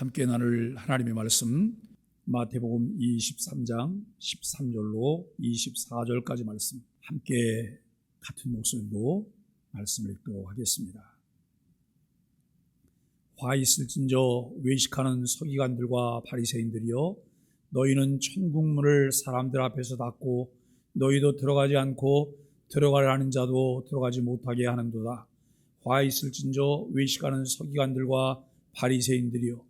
함께 나눌 하나님의 말씀 마태복음 23장 13절로 24절까지 말씀 함께 같은 목소리로 말씀을 읽도록 하겠습니다. 화 있을진저 외식하는 서기관들과 바리새인들이여 너희는 천국 문을 사람들 앞에서 닫고 너희도 들어가지 않고 들어가라는 자도 들어가지 못하게 하는도다. 화 있을진저 외식하는 서기관들과 바리새인들이여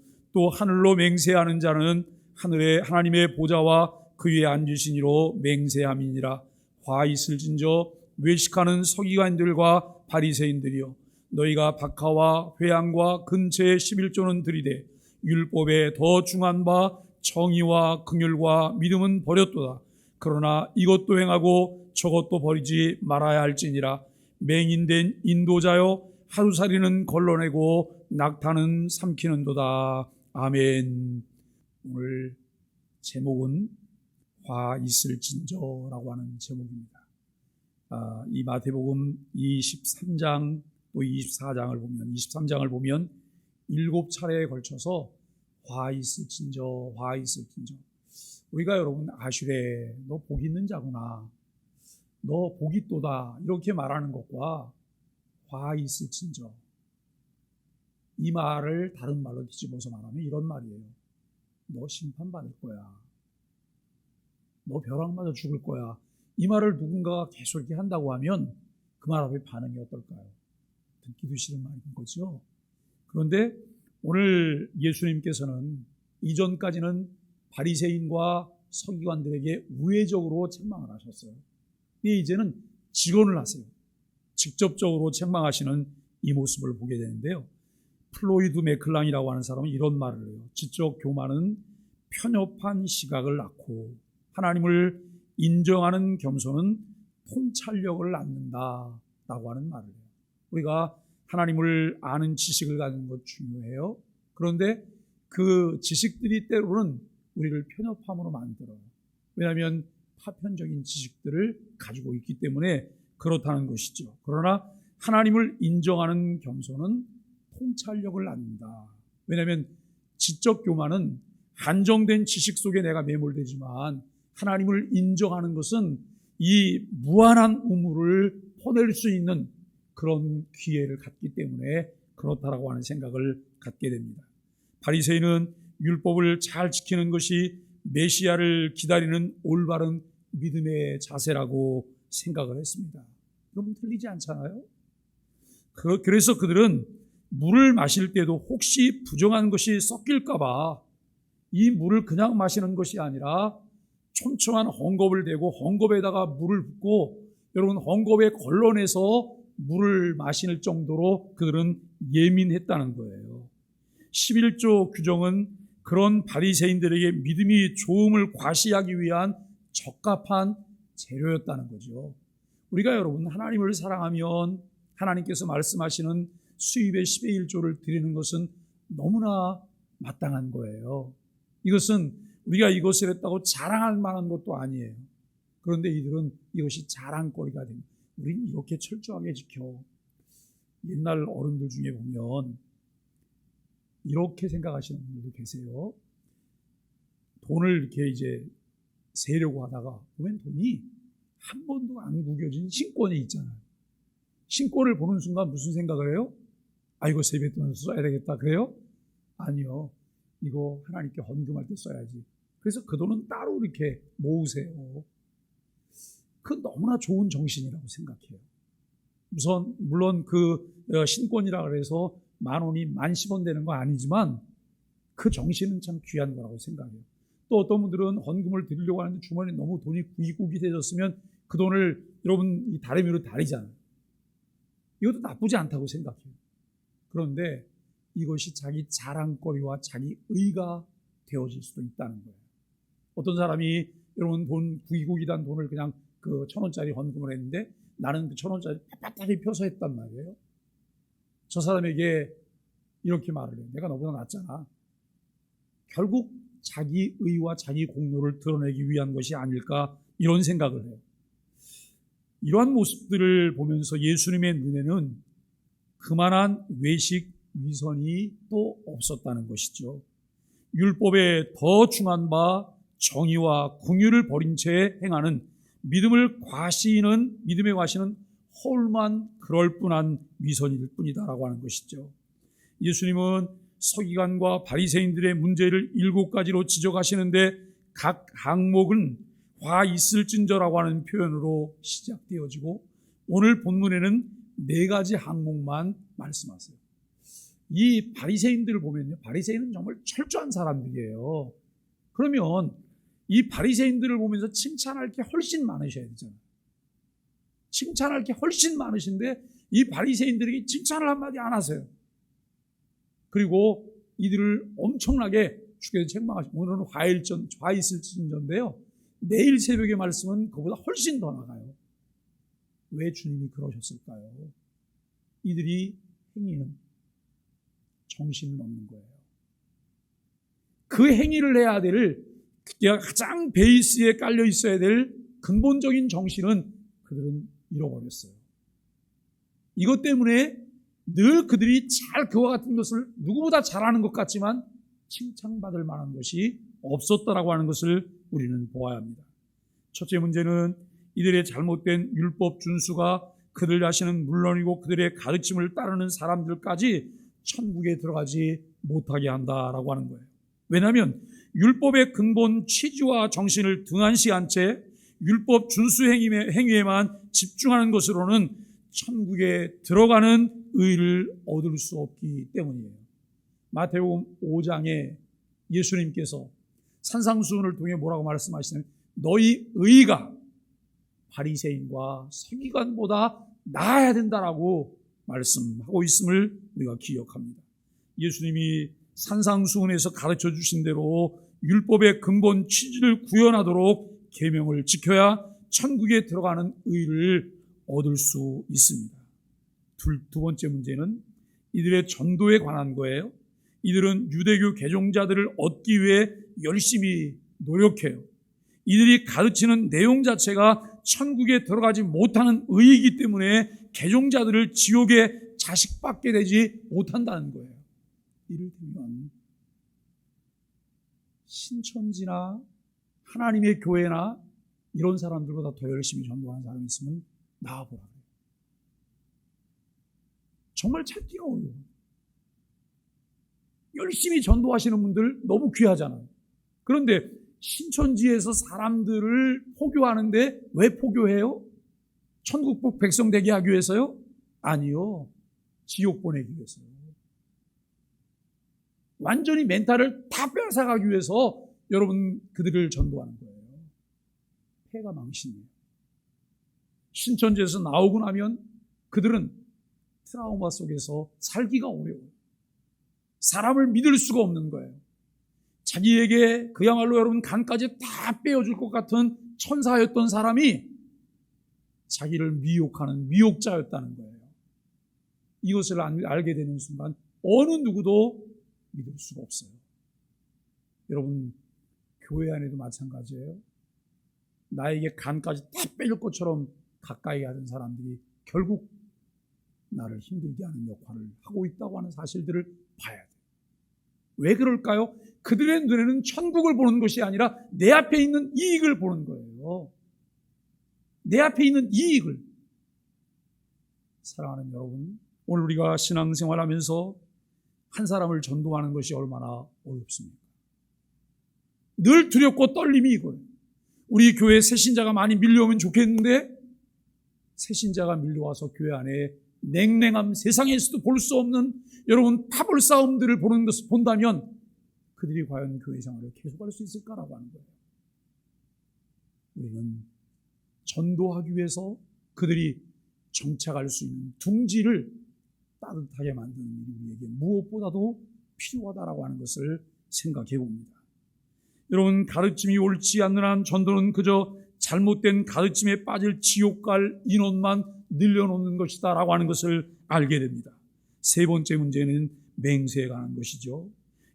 또 하늘로 맹세하는 자는 하늘의 하나님의 보좌와 그 위에 앉으신 이로 맹세함이니라 화 있을진저 외식하는 서기관들과 바리새인들이여 너희가 박하와 회양과 근처의 11조는 들이되 율법에 더 중한 바 정의와 긍휼과 믿음은 버렸도다. 그러나 이것도 행하고 저것도 버리지 말아야 할지니라 맹인된 인도자여 하루살이는 걸러내고 낙타는 삼키는도다. 아멘. 오늘 제목은 화 있을진저라고 하는 제목입니다. 아, 이 마태복음 23장 또 24장을 보면 23장을 보면 일곱 차례에 걸쳐서 화 있을진저 화 있을진저 우리가 여러분 아슈레 너 복 있는 자구나 너 복이 또다 이렇게 말하는 것과 화 있을진저 이 말을 다른 말로 뒤집어서 말하면 이런 말이에요 너 심판받을 거야 너 벼락 맞아 죽을 거야 이 말을 누군가가 계속 이렇게 한다고 하면 그 말 앞에 반응이 어떨까요? 듣기도 싫은 말인 거죠. 그런데 오늘 예수님께서는 이전까지는 바리새인과 서기관들에게 우회적으로 책망을 하셨어요. 근데 이제는 직언을 하세요. 직접적으로 책망하시는 이 모습을 보게 되는데요. 플로이드 맥클랑이라고 하는 사람은 이런 말을 해요. 지적 교만은 편협한 시각을 낳고 하나님을 인정하는 겸손은 통찰력을 낳는다라고 하는 말을 해요. 우리가 하나님을 아는 지식을 가진 것 중요해요. 그런데 그 지식들이 때로는 우리를 편협함으로 만들어요. 왜냐하면 파편적인 지식들을 가지고 있기 때문에 그렇다는 것이죠. 그러나 하나님을 인정하는 겸손은 통찰력을 낳는다. 왜냐하면 지적 교만은 한정된 지식 속에 내가 매몰되지만 하나님을 인정하는 것은 이 무한한 우물을 퍼낼 수 있는 그런 기회를 갖기 때문에 그렇다라고 하는 생각을 갖게 됩니다. 바리새인은 율법을 잘 지키는 것이 메시아를 기다리는 올바른 믿음의 자세라고 생각을 했습니다. 여러분 틀리지 않잖아요? 그래서 그들은 물을 마실 때도 혹시 부정한 것이 섞일까봐 이 물을 그냥 마시는 것이 아니라 촘촘한 헝겊을 대고 헝겊에다가 물을 붓고 여러분 헝겊에 걸러내서 물을 마실 정도로 그들은 예민했다는 거예요. 11조 규정은 그런 바리새인들에게 믿음이 좋음을 과시하기 위한 적합한 재료였다는 거죠. 우리가 여러분 하나님을 사랑하면 하나님께서 말씀하시는 수입의 10의 1조를 드리는 것은 너무나 마땅한 거예요. 이것은 우리가 이것을 했다고 자랑할 만한 것도 아니에요. 그런데 이들은 이것이 자랑거리가 됩니다. 우리는 이렇게 철저하게 지켜. 옛날 어른들 중에 보면 이렇게 생각하시는 분들도 계세요. 돈을 이렇게 이제 세려고 하다가 보면 돈이 한 번도 안 구겨진 신권이 있잖아요. 신권을 보는 순간 무슨 생각을 해요? 아, 이거 세뱃돈을 써야 되겠다. 그래요? 아니요. 이거 하나님께 헌금할 때 써야지. 그래서 그 돈은 따로 이렇게 모으세요. 그 너무나 좋은 정신이라고 생각해요. 우선 물론 그 어, 신권이라 그래서 만 원이 만 십 원 되는 거 아니지만 그 정신은 참 귀한 거라고 생각해요. 또 어떤 분들은 헌금을 드리려고 하는데 주머니에 너무 돈이 구기구기해졌으면 그 돈을 여러분 이 다리미로 다리잖아요. 이것도 나쁘지 않다고 생각해요. 그런데 이것이 자기 자랑거리와 자기 의가 되어질 수도 있다는 거예요. 어떤 사람이 여러분 돈 구기구기단 돈을 그냥 그 천 원짜리 헌금을 했는데 나는 그 천 원짜리 빳빳하게 펴서 했단 말이에요. 저 사람에게 이렇게 말을 해요. 내가 너보다 낫잖아. 결국 자기 의와 자기 공로를 드러내기 위한 것이 아닐까 이런 생각을 해요. 이러한 모습들을 보면서 예수님의 눈에는 그만한 외식 위선이 또 없었다는 것이죠. 율법에 더 중한 바 정의와 궁유를 버린 채 행하는 믿음을 과시는 믿음의 과시는 홀만 그럴 뿐한 위선일 뿐이다라고 하는 것이죠. 예수님은 서기관과 바리새인들의 문제를 일곱 가지로 지적하시는데 각 항목은 화 있을진저라고 하는 표현으로 시작되어지고 오늘 본문에는 네 가지 항목만 말씀하세요. 이 바리새인들을 보면요. 바리새인은 정말 철저한 사람들이에요. 그러면 이 바리새인들을 보면서 칭찬할 게 훨씬 많으셔야 되잖아요. 칭찬할 게 훨씬 많으신데 이 바리새인들에게 칭찬을 한마디 안 하세요. 그리고 이들을 엄청나게 주께서 책망하시고 오늘은 화일전 화이슬진전인데요. 내일 새벽의 말씀은 그보다 훨씬 더 나가요. 왜 주님이 그러셨을까요? 이들이 행위는 정신을 없는 거예요. 그 행위를 해야 될 가장 베이스에 깔려 있어야 될 근본적인 정신은 그들은 잃어버렸어요. 이것 때문에 늘 그들이 잘 그와 같은 것을 누구보다 잘하는 것 같지만 칭찬받을 만한 것이 없었다라고 하는 것을 우리는 보아야 합니다. 첫째 문제는 이들의 잘못된 율법 준수가 그들 자신은 물론이고 그들의 가르침을 따르는 사람들까지 천국에 들어가지 못하게 한다라고 하는 거예요. 왜냐하면 율법의 근본 취지와 정신을 등한시한 채 율법 준수 행위에만 집중하는 것으로는 천국에 들어가는 의를 얻을 수 없기 때문이에요. 마태복음 5장에 예수님께서 산상수훈을 통해 뭐라고 말씀하시냐면 너희 의가 바리새인과 서기관보다 나아야 된다라고 말씀하고 있음을 우리가 기억합니다. 예수님이 산상수훈에서 가르쳐 주신 대로 율법의 근본 취지를 구현하도록 계명을 지켜야 천국에 들어가는 의를 얻을 수 있습니다. 둘, 두 번째 문제는 이들의 전도에 관한 거예요. 이들은 유대교 개종자들을 얻기 위해 열심히 노력해요. 이들이 가르치는 내용 자체가 천국에 들어가지 못하는 의이기 때문에 개종자들을 지옥에 자식받게 되지 못한다는 거예요. 이를테면 신천지나 하나님의 교회나 이런 사람들보다 더 열심히 전도하는 사람이 있으면 나와보라. 정말 찾기가 어려워요. 열심히 전도하시는 분들 너무 귀하잖아요. 그런데 신천지에서 사람들을 포교하는데 왜 포교해요? 천국복 백성 되게 하기 위해서요? 아니요. 지옥 보내기 위해서요. 완전히 멘탈을 다 빼앗아가기 위해서 여러분 그들을 전도하는 거예요. 폐가 망신이에요. 신천지에서 나오고 나면 그들은 트라우마 속에서 살기가 어려워요. 사람을 믿을 수가 없는 거예요. 자기에게 그야말로 여러분 간까지 다 빼어줄 것 같은 천사였던 사람이 자기를 미혹하는 미혹자였다는 거예요. 이것을 알게 되는 순간 어느 누구도 믿을 수가 없어요. 여러분, 교회 안에도 마찬가지예요. 나에게 간까지 다 빼줄 것처럼 가까이 하는 사람들이 결국 나를 힘들게 하는 역할을 하고 있다고 하는 사실들을 봐야 돼요. 왜 그럴까요? 그들의 눈에는 천국을 보는 것이 아니라 내 앞에 있는 이익을 보는 거예요. 내 앞에 있는 이익을. 사랑하는 여러분, 오늘 우리가 신앙생활 하면서 한 사람을 전도하는 것이 얼마나 어렵습니까? 늘 두렵고 떨림이 이거예요. 우리 교회 새신자가 많이 밀려오면 좋겠는데 새신자가 밀려와서 교회 안에 냉랭함 세상에서도 볼 수 없는 여러분 파벌 싸움들을 보는 것을 본다면 그들이 과연 교회 생활을 계속할 수 있을까라고 하는 거예요. 우리는 전도하기 위해서 그들이 정착할 수 있는 둥지를 따뜻하게 만드는 일이 우리에게 무엇보다도 필요하다라고 하는 것을 생각해 봅니다. 여러분 가르침이 옳지 않는 한 전도는 그저 잘못된 가르침에 빠질 지옥 갈 인원만 늘려놓는 것이다라고 하는 것을 알게 됩니다. 세 번째 문제는 맹세에 관한 것이죠.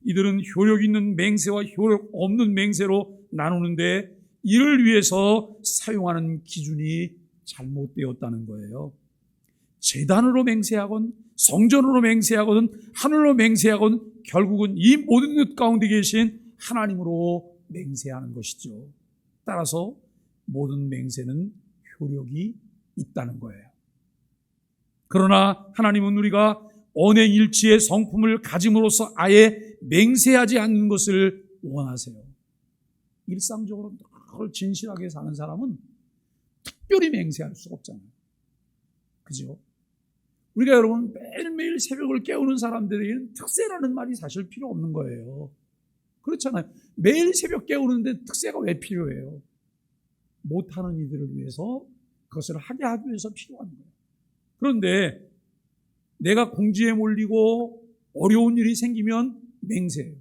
이들은 효력 있는 맹세와 효력 없는 맹세로 나누는데 이를 위해서 사용하는 기준이 잘못되었다는 거예요. 재단으로 맹세하건 성전으로 맹세하거든 하늘로 맹세하건 결국은 이 모든 것 가운데 계신 하나님으로 맹세하는 것이죠. 따라서 모든 맹세는 효력이 있다는 거예요. 그러나 하나님은 우리가 언행일치의 성품을 가짐으로써 아예 맹세하지 않는 것을 원하세요. 일상적으로 늘 진실하게 사는 사람은 특별히 맹세할 수가 없잖아요. 그죠? 우리가 여러분 매일매일 새벽을 깨우는 사람들에게는 특세라는 말이 사실 필요 없는 거예요. 그렇잖아요. 매일 새벽 깨우는데 특세가 왜 필요해요? 못하는 이들을 위해서 그것을 하게 하기 위해서 필요한 거예요. 그런데 내가 공지에 몰리고 어려운 일이 생기면 맹세해요.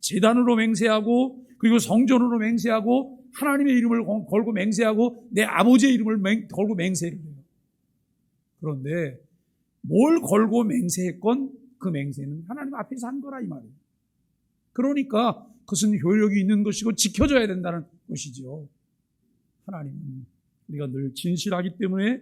재단으로 맹세하고 그리고 성전으로 맹세하고 하나님의 이름을 걸고 맹세하고 내 아버지의 이름을 맹, 걸고 맹세를 해요. 그런데 뭘 걸고 맹세했건 그 맹세는 하나님 앞에서 한 거라 이 말이에요. 그러니까 그것은 효력이 있는 것이고 지켜져야 된다는 것이죠. 하나님은 우리가 늘 진실하기 때문에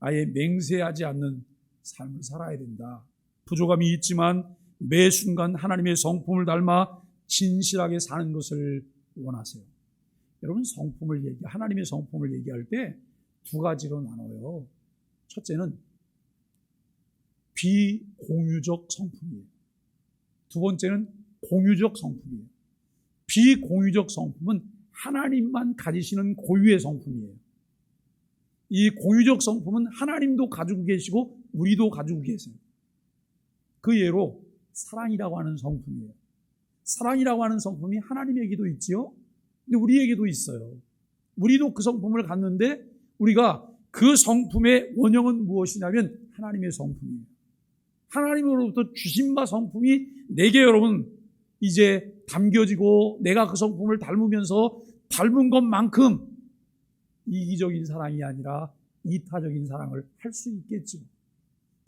아예 맹세하지 않는 삶을 살아야 된다. 부족함이 있지만 매 순간 하나님의 성품을 닮아 진실하게 사는 것을 원하세요. 여러분 성품을 얘기, 하나님의 성품을 얘기할 때 두 가지로 나눠요. 첫째는 비공유적 성품이에요. 두 번째는 공유적 성품이에요. 비공유적 성품은 하나님만 가지시는 고유의 성품이에요. 이 공유적 성품은 하나님도 가지고 계시고 우리도 가지고 계세요. 그 예로 사랑이라고 하는 성품이에요. 사랑이라고 하는 성품이 하나님에게도 있지요. 근데 우리에게도 있어요. 우리도 그 성품을 갖는데 우리가 그 성품의 원형은 무엇이냐면 하나님의 성품이에요. 하나님으로부터 주신 바 성품이 내게 여러분 이제 담겨지고 내가 그 성품을 닮으면서 닮은 것만큼 이기적인 사랑이 아니라 이타적인 사랑을 할 수 있겠죠.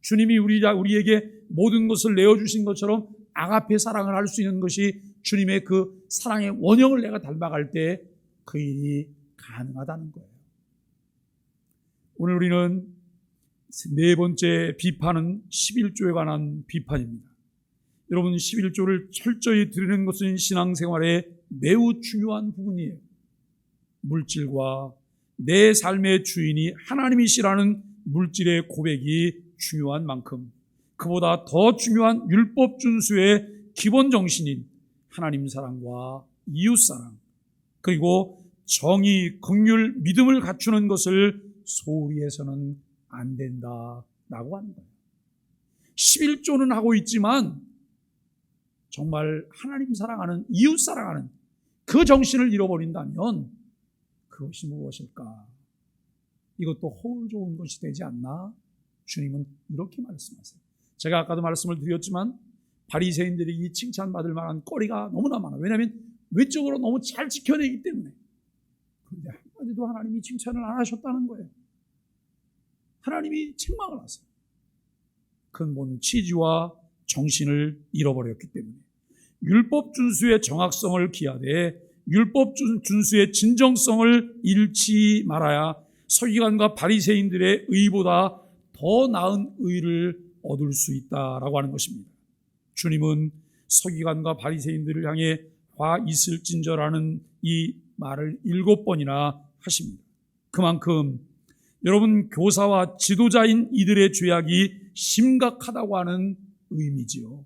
주님이 우리, 우리에게 모든 것을 내어주신 것처럼 아가페 사랑을 할 수 있는 것이 주님의 그 사랑의 원형을 내가 닮아갈 때 그 일이 가능하다는 거예요. 오늘 우리는 네 번째 비판은 11조에 관한 비판입니다. 여러분 11조를 철저히 들으는 것은 신앙생활의 매우 중요한 부분이에요. 물질과 내 삶의 주인이 하나님이시라는 물질의 고백이 중요한 만큼 그보다 더 중요한 율법 준수의 기본 정신인 하나님 사랑과 이웃 사랑 그리고 정의, 긍휼, 믿음을 갖추는 것을 소홀히 해서는 안 된다라고 하는 거예요. 11조는 하고 있지만 정말 하나님 사랑하는 이웃 사랑하는 그 정신을 잃어버린다면 그것이 무엇일까? 이것도 허울 좋은 것이 되지 않나? 주님은 이렇게 말씀하세요. 제가 아까도 말씀을 드렸지만 바리새인들이 이 칭찬받을 만한 거리가 너무나 많아. 왜냐하면 외적으로 너무 잘 지켜내기 때문에. 그런데 한마디도 하나님이 칭찬을 안 하셨다는 거예요. 하나님이 책망을 하세요. 근본 취지와 정신을 잃어버렸기 때문에. 율법 준수의 정확성을 기하되 율법 준수의 진정성을 잃지 말아야 서기관과 바리새인들의 의보다 더 나은 의를 얻을 수 있다라고 하는 것입니다. 주님은 서기관과 바리새인들을 향해 화 있을진저라는 이 말을 일곱 번이나 하십니다. 그만큼 여러분 교사와 지도자인 이들의 죄악이 심각하다고 하는 의미지요.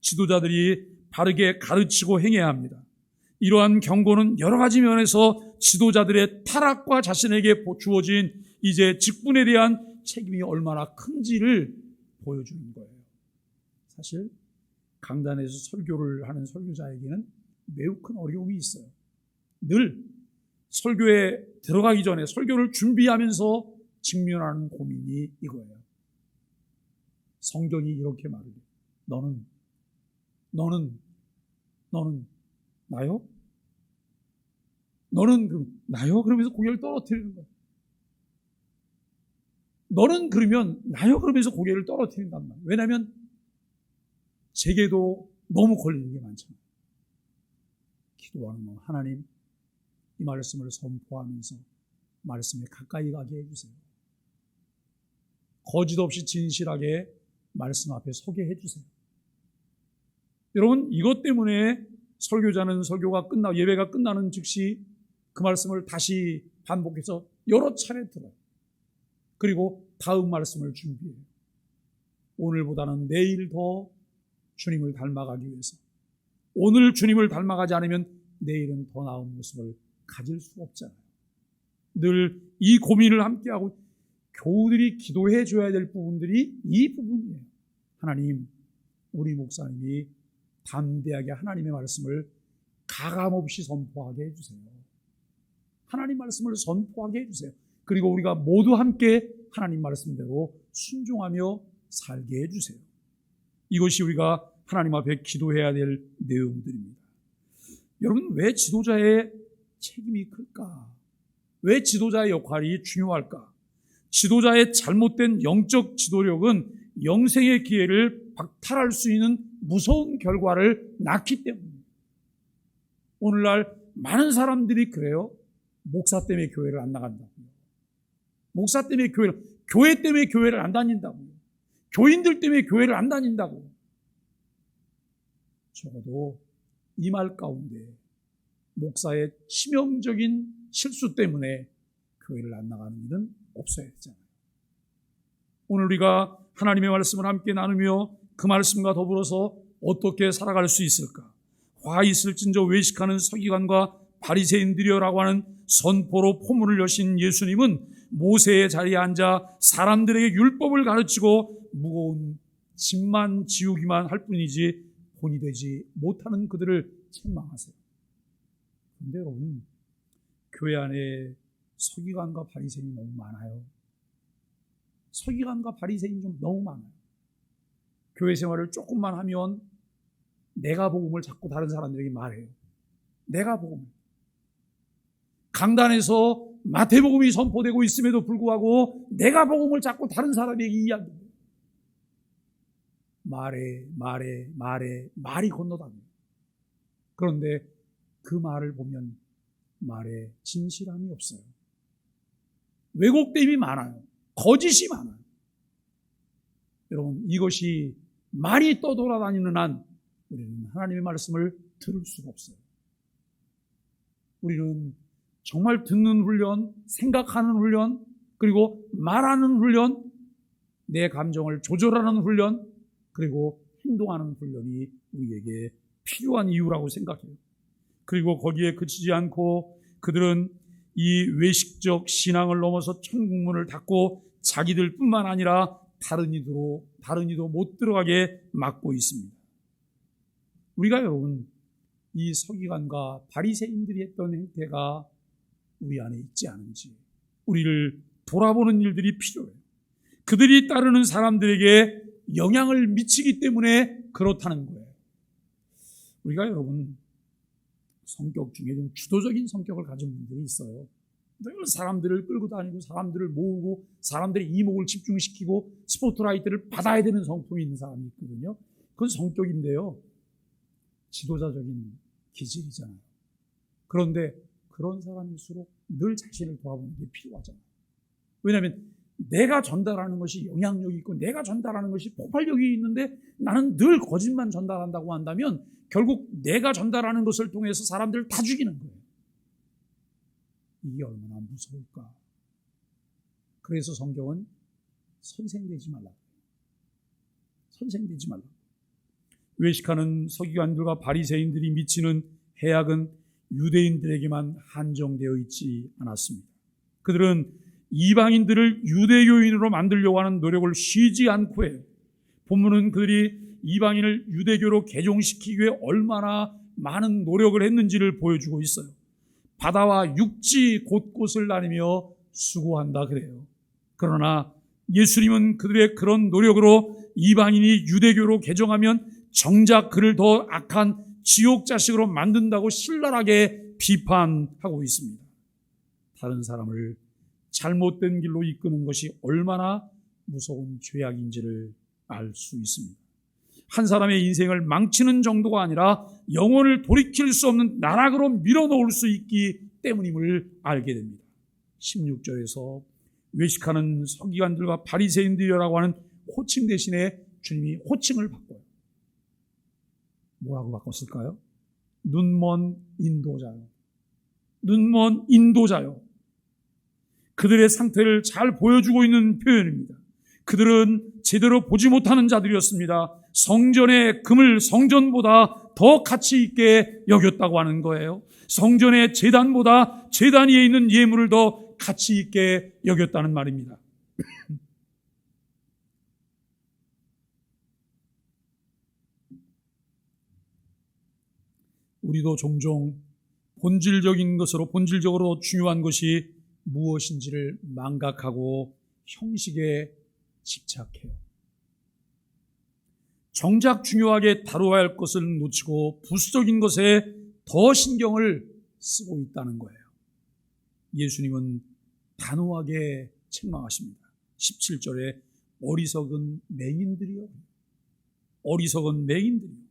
지도자들이 바르게 가르치고 행해야 합니다. 이러한 경고는 여러 가지 면에서 지도자들의 타락과 자신에게 주어진 이제 직분에 대한 책임이 얼마나 큰지를 보여주는 거예요. 사실 강단에서 설교를 하는 설교자에게는 매우 큰 어려움이 있어요. 늘 설교에 들어가기 전에 설교를 준비하면서 직면하는 고민이 이거예요. 성경이 이렇게 말해요. 너는, 너는, 너는 나요? 너는 그 나요? 그러면서 고개를 떨어뜨리는 거야. 너는 그러면 나요? 그러면서 고개를 떨어뜨린단 말이야. 왜냐하면 제게도 너무 걸리는 게 많잖아요. 기도하는 거 하나님 이 말씀을 선포하면서 말씀에 가까이 가게 해주세요. 거짓 없이 진실하게 말씀 앞에 서게 해주세요. 여러분 이것 때문에 설교자는 설교가 끝나 예배가 끝나는 즉시 그 말씀을 다시 반복해서 여러 차례 들어요. 그리고 다음 말씀을 준비해요. 오늘보다는 내일 더 주님을 닮아가기 위해서. 오늘 주님을 닮아가지 않으면 내일은 더 나은 모습을 가질 수 없잖아요. 늘 이 고민을 함께하고 교우들이 기도해 줘야 될 부분들이 이 부분이에요. 하나님, 우리 목사님이 담대하게 하나님의 말씀을 가감없이 선포하게 해주세요. 하나님 말씀을 선포하게 해주세요. 그리고 우리가 모두 함께 하나님 말씀대로 순종하며 살게 해주세요. 이것이 우리가 하나님 앞에 기도해야 될 내용들입니다. 여러분, 왜 지도자의 책임이 클까? 왜 지도자의 역할이 중요할까? 지도자의 잘못된 영적 지도력은 영생의 기회를 박탈할 수 있는 무서운 결과를 낳기 때문입니다. 오늘날 많은 사람들이 그래요. 목사 때문에 교회를 안 나간다고요. 목사 때문에 교회를, 교회 때문에 교회를 안 다닌다고요. 교인들 때문에 교회를 안 다닌다고요. 적어도 이 말 가운데 목사의 치명적인 실수 때문에 교회를 안 나가는 일은 없어야 되잖아요. 오늘 우리가 하나님의 말씀을 함께 나누며 그 말씀과 더불어서 어떻게 살아갈 수 있을까? 화 있을진저 외식하는 서기관과 바리새인들이여라고 하는 선포로 포문을 여신 예수님은 모세의 자리에 앉아 사람들에게 율법을 가르치고 무거운 짐만 지우기만 할 뿐이지 본이 되지 못하는 그들을 책망하세요. 그런데 여러분 교회 안에 서기관과 바리새인이 너무 많아요. 서기관과 바리새인이 좀 너무 많아요. 교회 생활을 조금만 하면 내가 복음을 자꾸 다른 사람들에게 말해요. 내가 복음. 강단에서 마태복음이 선포되고 있음에도 불구하고 내가 복음을 자꾸 다른 사람에게 이야기해요. 말에 말에 말에 말이 건너다니다 그런데 그 말을 보면 말에 진실함이 없어요. 왜곡됨이 많아요. 거짓이 많아요. 여러분 이것이 많이 떠돌아다니는 한 우리는 하나님의 말씀을 들을 수가 없어요. 우리는 정말 듣는 훈련, 생각하는 훈련, 그리고 말하는 훈련, 내 감정을 조절하는 훈련, 그리고 행동하는 훈련이 우리에게 필요한 이유라고 생각해요. 그리고 거기에 그치지 않고 그들은 이 외식적 신앙을 넘어서 천국문을 닫고 자기들뿐만 아니라 다른 이도 다른 이도 못 들어가게 막고 있습니다. 우리가 여러분 이 서기관과 바리새인들이 했던 행태가 우리 안에 있지 않은지 우리를 돌아보는 일들이 필요해요. 그들이 따르는 사람들에게 영향을 미치기 때문에 그렇다는 거예요. 우리가 여러분 성격 중에 좀 주도적인 성격을 가진 분들이 있어요. 늘 사람들을 끌고 다니고 사람들을 모으고 사람들의 이목을 집중시키고 스포트라이트를 받아야 되는 성품이 있는 사람이 있거든요. 그건 성격인데요. 지도자적인 기질이잖아요. 그런데 그런 사람일수록 늘 자신을 돌아보는 게 필요하잖아요. 왜냐하면 내가 전달하는 것이 영향력이 있고 내가 전달하는 것이 폭발력이 있는데 나는 늘 거짓만 전달한다고 한다면 결국 내가 전달하는 것을 통해서 사람들을 다 죽이는 거예요. 이게 얼마나 무서울까. 그래서 성경은 선생되지 말라. 선생되지 말라. 외식하는 서기관들과 바리새인들이 미치는 해악은 유대인들에게만 한정되어 있지 않았습니다. 그들은 이방인들을 유대교인으로 만들려고 하는 노력을 쉬지 않고 해요. 본문은 그들이 이방인을 유대교로 개종시키기 위해 얼마나 많은 노력을 했는지를 보여주고 있어요. 바다와 육지 곳곳을 다니며 수고한다 그래요. 그러나 예수님은 그들의 그런 노력으로 이방인이 유대교로 개종하면 정작 그를 더 악한 지옥 자식으로 만든다고 신랄하게 비판하고 있습니다. 다른 사람을 잘못된 길로 이끄는 것이 얼마나 무서운 죄악인지를 알 수 있습니다. 한 사람의 인생을 망치는 정도가 아니라 영혼을 돌이킬 수 없는 나락으로 밀어넣을 수 있기 때문임을 알게 됩니다. 16절에서 외식하는 서기관들과 바리새인들이라고 하는 호칭 대신에 주님이 호칭을 바꿔요. 뭐라고 바꿨을까요? 눈먼 인도자요. 눈먼 인도자요. 그들의 상태를 잘 보여주고 있는 표현입니다. 그들은 제대로 보지 못하는 자들이었습니다. 성전의 금을 성전보다 더 가치 있게 여겼다고 하는 거예요. 성전의 재단보다 재단 위에 있는 예물을 더 가치 있게 여겼다는 말입니다. 우리도 종종 본질적인 것으로 본질적으로 중요한 것이 무엇인지를 망각하고 형식에 집착해요. 정작 중요하게 다루어야 할 것을 놓치고 부수적인 것에 더 신경을 쓰고 있다는 거예요. 예수님은 단호하게 책망하십니다. 17절에 어리석은 맹인들이요. 어리석은 맹인들이요.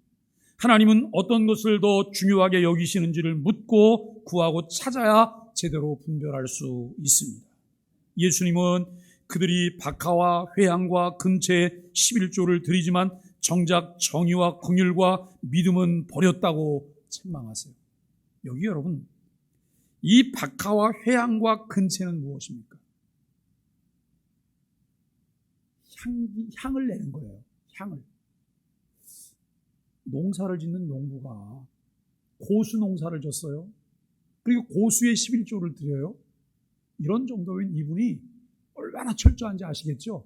하나님은 어떤 것을 더 중요하게 여기시는지를 묻고 구하고 찾아야 제대로 분별할 수 있습니다. 예수님은 그들이 박하와 회향과 근처에 11조를 드리지만 정작 정의와 긍휼과 믿음은 버렸다고 책망하세요. 여기 여러분 이 박하와 회향과 근체는 무엇입니까? 향, 향을 내는 거예요. 향을. 농사를 짓는 농부가 고수 농사를 졌어요. 그리고 고수의 11조를 드려요. 이런 정도면 이분이 얼마나 철저한지 아시겠죠?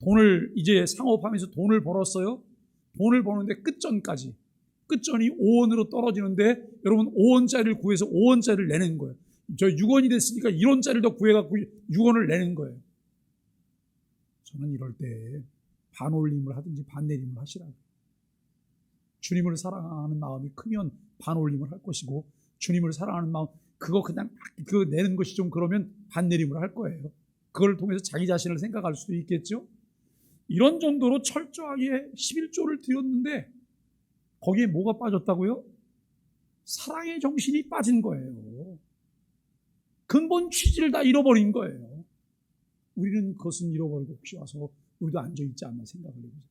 돈을 이제 상업하면서 돈을 벌었어요. 돈을 버는데 끝전까지 끝전이 5원으로 떨어지는데 여러분 5원짜리를 구해서 5원짜리를 내는 거예요. 저 6원이 됐으니까 1원짜리를 더 구해갖고 6원을 내는 거예요. 저는 이럴 때 반올림을 하든지 반내림을 하시라고. 주님을 사랑하는 마음이 크면 반올림을 할 것이고 주님을 사랑하는 마음 그거 그냥 그 내는 것이 좀 그러면 반내림을 할 거예요. 그걸 통해서 자기 자신을 생각할 수도 있겠죠. 이런 정도로 철저하게 11조를 드렸는데 거기에 뭐가 빠졌다고요? 사랑의 정신이 빠진 거예요. 근본 취지를 다 잃어버린 거예요. 우리는 그것은 잃어버리고 혹시 와서 우리도 앉아있지 않나 생각을 해보세요.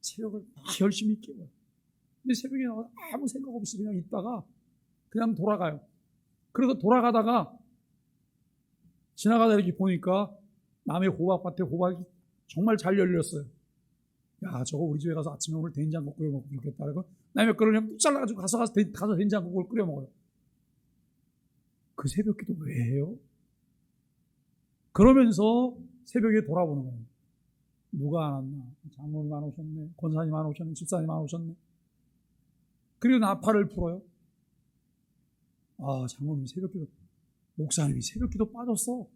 새벽을 막 열심히 깨워요. 근데 새벽에 나와서 아무 생각 없이 그냥 있다가 그냥 돌아가요. 그래서 돌아가다가 지나가다 이렇게 보니까 남의 호박밭에 호박이 정말 잘 열렸어요. 야, 저거 우리 집에 가서 아침에 오늘 된장국 끓여 먹으면 좋겠다. 그리고 남의 거를 그냥 뚝 잘라가지고 가서 가서, 된, 가서 된장국을 끓여 먹어요. 그 새벽 기도 왜 해요? 그러면서 새벽에 돌아보는 거예요. 누가 안 왔나? 장모님 안 오셨네. 권사님 안 오셨네. 집사님 안 오셨네. 그리고 나팔을 풀어요. 아, 장모님 새벽 기도, 목사님이 새벽 기도 빠졌어.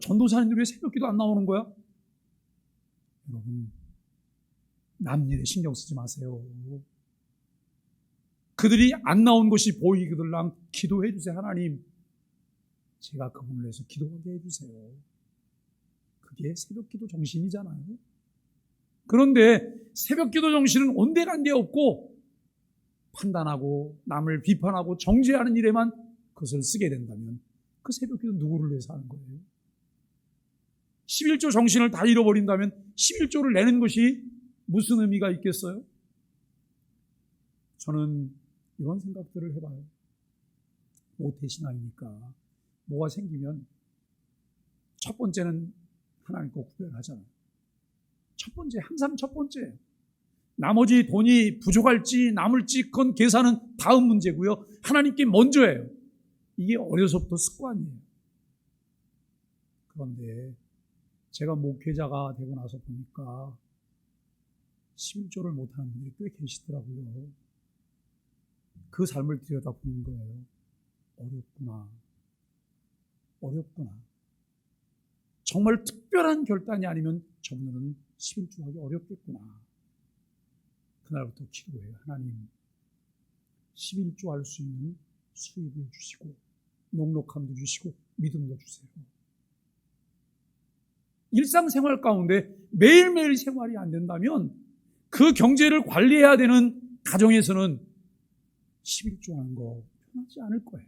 전도사님들 왜 새벽 기도 안 나오는 거야? 여러분, 남 일에 신경 쓰지 마세요. 그들이 안 나온 것이 보이거들랑 기도해 주세요. 하나님, 제가 그분을 위해서 기도하게 해주세요. 그게 새벽 기도 정신이잖아요. 그런데 새벽 기도 정신은 온데간데 없고 판단하고 남을 비판하고 정죄하는 일에만 그것을 쓰게 된다면 그 새벽 기도 누구를 위해서 하는 거예요? 11조 정신을 다 잃어버린다면 11조를 내는 것이 무슨 의미가 있겠어요? 저는 이런 생각들을 해봐요. 모태신앙이니까 뭐가 생기면 첫 번째는 하나님 거 구별하잖아요. 첫 번째, 항상 첫 번째. 나머지 돈이 부족할지 남을지 그건 계산은 다음 문제고요. 하나님께 먼저예요. 이게 어려서부터 습관이에요. 그런데 제가 목회자가 되고 나서 보니까 11조를 못하는 분들이 꽤 계시더라고요. 그 삶을 들여다보는 거예요. 어렵구나. 어렵구나. 정말 특별한 결단이 아니면 저분들은 11조 하기 어렵겠구나. 그날부터 기도해요. 하나님, 11조 할 수 있는 수입을 주시고, 녹록함도 주시고, 믿음도 주세요. 일상생활 가운데 매일매일 생활이 안 된다면 그 경제를 관리해야 되는 가정에서는 11조 하는 거 편하지 않을 거예요.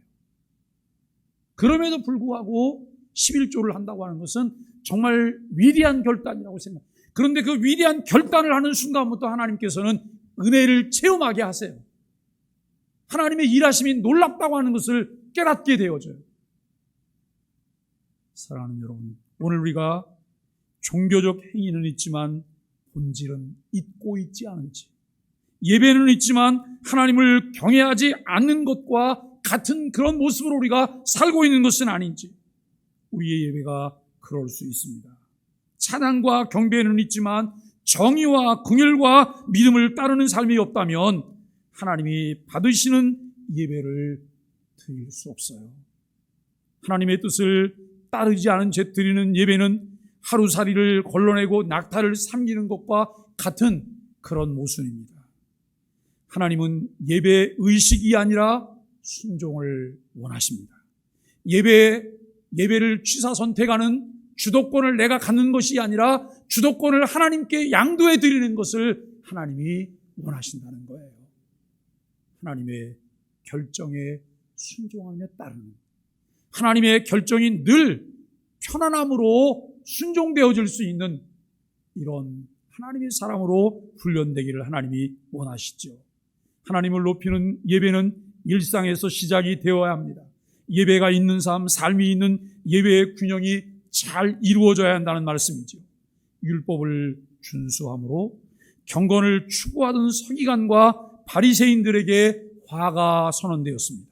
그럼에도 불구하고 11조를 한다고 하는 것은 정말 위대한 결단이라고 생각합니다. 그런데 그 위대한 결단을 하는 순간부터 하나님께서는 은혜를 체험하게 하세요. 하나님의 일하심이 놀랍다고 하는 것을 깨닫게 되어져요. 사랑하는 여러분, 오늘 우리가 종교적 행위는 있지만 본질은 잊고 있지 않은지, 예배는 있지만 하나님을 경외하지 않는 것과 같은 그런 모습으로 우리가 살고 있는 것은 아닌지, 우리의 예배가 그럴 수 있습니다. 찬양과 경배는 있지만 정의와 긍휼과 믿음을 따르는 삶이 없다면 하나님이 받으시는 예배를 드릴 수 없어요. 하나님의 뜻을 따르지 않은 죄 드리는 예배는 하루살이를 걸러내고 낙타를 삼기는 것과 같은 그런 모순입니다. 하나님은 예배 의식이 아니라 순종을 원하십니다. 예배 예배를 취사 선택하는 주도권을 내가 갖는 것이 아니라 주도권을 하나님께 양도해 드리는 것을 하나님이 원하신다는 거예요. 하나님의 결정에 순종하며 따르는 하나님의 결정이 늘 편안함으로 순종되어질 수 있는 이런 하나님의 사람으로 훈련되기를 하나님이 원하시죠. 하나님을 높이는 예배는 일상에서 시작이 되어야 합니다. 예배가 있는 삶, 삶이 있는 예배의 균형이 잘 이루어져야 한다는 말씀이죠. 율법을 준수함으로 경건을 추구하던 서기관과 바리새인들에게 화가 선언되었습니다.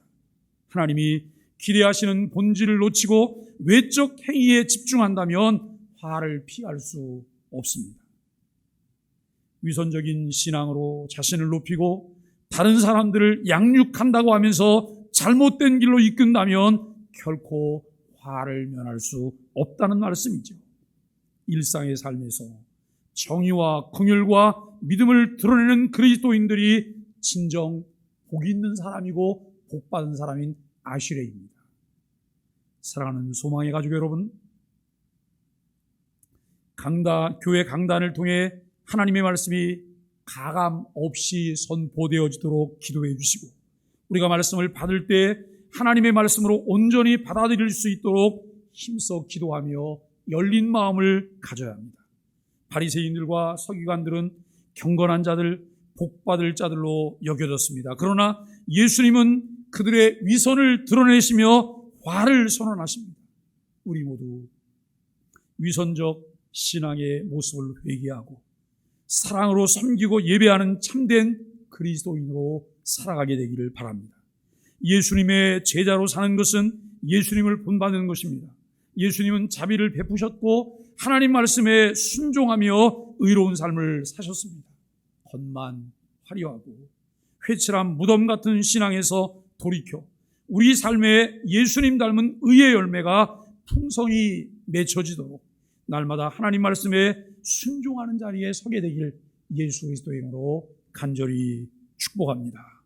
하나님이 기대하시는 본질을 놓치고 외적 행위에 집중한다면 화를 피할 수 없습니다. 위선적인 신앙으로 자신을 높이고 다른 사람들을 양육한다고 하면서 잘못된 길로 이끈다면 결코 화를 면할 수 없다는 말씀이죠. 일상의 삶에서 정의와 긍휼과 믿음을 드러내는 그리스도인들이 진정 복 있는 사람이고 복 받은 사람인 아시레입니다. 사랑하는 소망의 가족 여러분, 강다 교회 강단을 통해 하나님의 말씀이 가감 없이 선포되어지도록 기도해 주시고 우리가 말씀을 받을 때 하나님의 말씀으로 온전히 받아들일 수 있도록 힘써 기도하며 열린 마음을 가져야 합니다. 바리새인들과 서기관들은 경건한 자들, 복받을 자들로 여겨졌습니다. 그러나 예수님은 그들의 위선을 드러내시며 화를 선언하십니다. 우리 모두 위선적 신앙의 모습을 회개하고 사랑으로 섬기고 예배하는 참된 그리스도인으로 살아가게 되기를 바랍니다. 예수님의 제자로 사는 것은 예수님을 본받는 것입니다. 예수님은 자비를 베푸셨고 하나님 말씀에 순종하며 의로운 삶을 사셨습니다. 겉만 화려하고 회칠한 무덤 같은 신앙에서 돌이켜 우리 삶에 예수님 닮은 의의 열매가 풍성히 맺혀지도록 날마다 하나님 말씀에 순종하는 자리에 서게 되길 예수 그리스도의 이름으로 간절히 축복합니다.